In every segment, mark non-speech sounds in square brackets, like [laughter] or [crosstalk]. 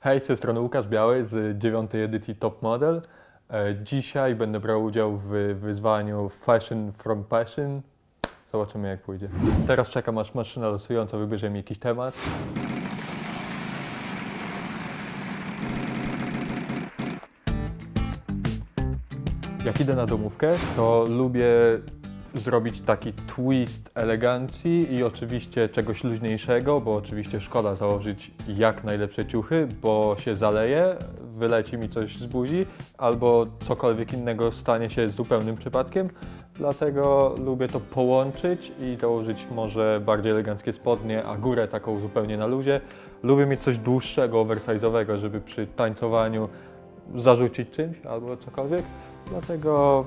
Hej, z tej strony Łukasz Biały z dziewiątej edycji Top Model. E, Dzisiaj będę brał udział w wyzwaniu Fashion from Passion. Zobaczymy jak pójdzie. Teraz czekam aż maszyna losująca wybierze mi jakiś temat. Jak idę na domówkę, to lubię zrobić taki twist elegancji i oczywiście czegoś luźniejszego, bo oczywiście szkoda założyć jak najlepsze ciuchy, bo się zaleje, wyleci mi coś z buzi, albo cokolwiek innego stanie się zupełnym przypadkiem. Dlatego lubię to połączyć i założyć może bardziej eleganckie spodnie, a górę taką zupełnie na luzie. Lubię mieć coś dłuższego, oversize'owego, żeby przy tańcowaniu zarzucić czymś albo cokolwiek. Dlatego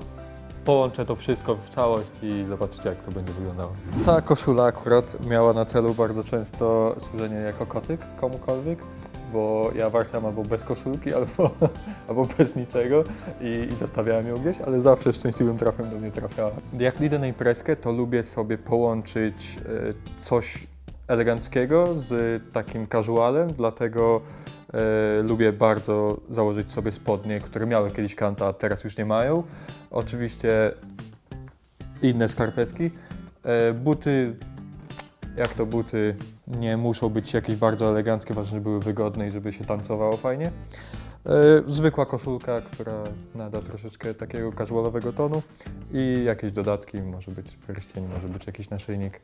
połączę to wszystko w całość i zobaczycie jak to będzie wyglądało. Ta koszula akurat miała na celu bardzo często służenie jako kocyk komukolwiek, bo ja warczam albo bez koszulki, [laughs] albo, albo bez niczego i, i zostawiałem ją gdzieś, ale zawsze szczęśliwym trafem do mnie trafiała. Jak idę na imprezkę, to lubię sobie połączyć e, coś eleganckiego z takim casualem, dlatego lubię bardzo założyć sobie spodnie, które miały kiedyś kanta, a teraz już nie mają. Oczywiście inne skarpetki. E, buty, jak to buty, nie muszą być jakieś bardzo eleganckie, ważne, żeby były wygodne i żeby się tancowało fajnie. E, zwykła koszulka, która nada troszeczkę takiego casualowego tonu i jakieś dodatki, może być pierścień, może być jakiś naszyjnik.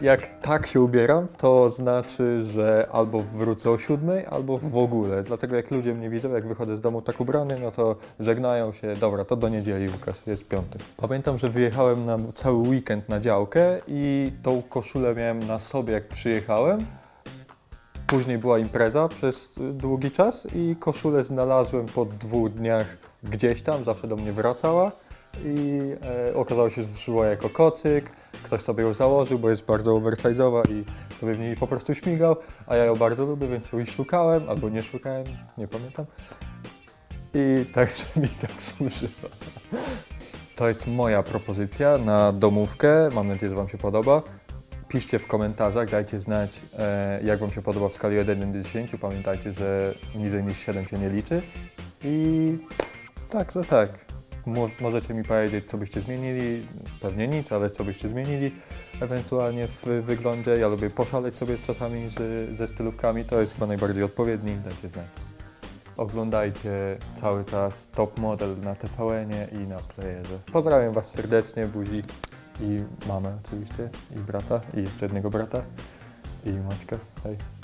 Jak tak się ubieram, to znaczy, że albo wrócę o siódmej, albo w ogóle. Dlatego jak ludzie mnie widzą, jak wychodzę z domu tak ubrany, no to żegnają się, dobra, to do niedzieli, Łukasz, jest piątek. Pamiętam, że wyjechałem na cały weekend na działkę i tą koszulę miałem na sobie, jak przyjechałem. Później była impreza przez długi czas i koszulę znalazłem po dwóch dniach gdzieś tam, zawsze do mnie wracała i e, okazało się, że szła jako kocyk. Ktoś sobie ją założył, bo jest bardzo oversize'owa i sobie w niej po prostu śmigał, a ja ją bardzo lubię, więc ją szukałem, albo nie szukałem, nie pamiętam. I tak że mi tak służyła. To jest moja propozycja na domówkę. Mam nadzieję, że Wam się podoba. Piszcie w komentarzach, dajcie znać, e, jak Wam się podoba w skali 1 do 10. Pamiętajcie, że niżej niż 7 się nie liczy. I tak, że tak. Mo- możecie mi powiedzieć, co byście zmienili. Pewnie nic, ale co byście zmienili ewentualnie w wyglądzie. Ja lubię poszaleć sobie czasami z, ze stylówkami. To jest chyba najbardziej odpowiedni. Dajcie znać. Oglądajcie cały czas Top Model na TVN-ie i na playerze. Pozdrawiam Was serdecznie, buzi i mamę oczywiście, i brata, i jeszcze jednego brata, i Maćka. Hej.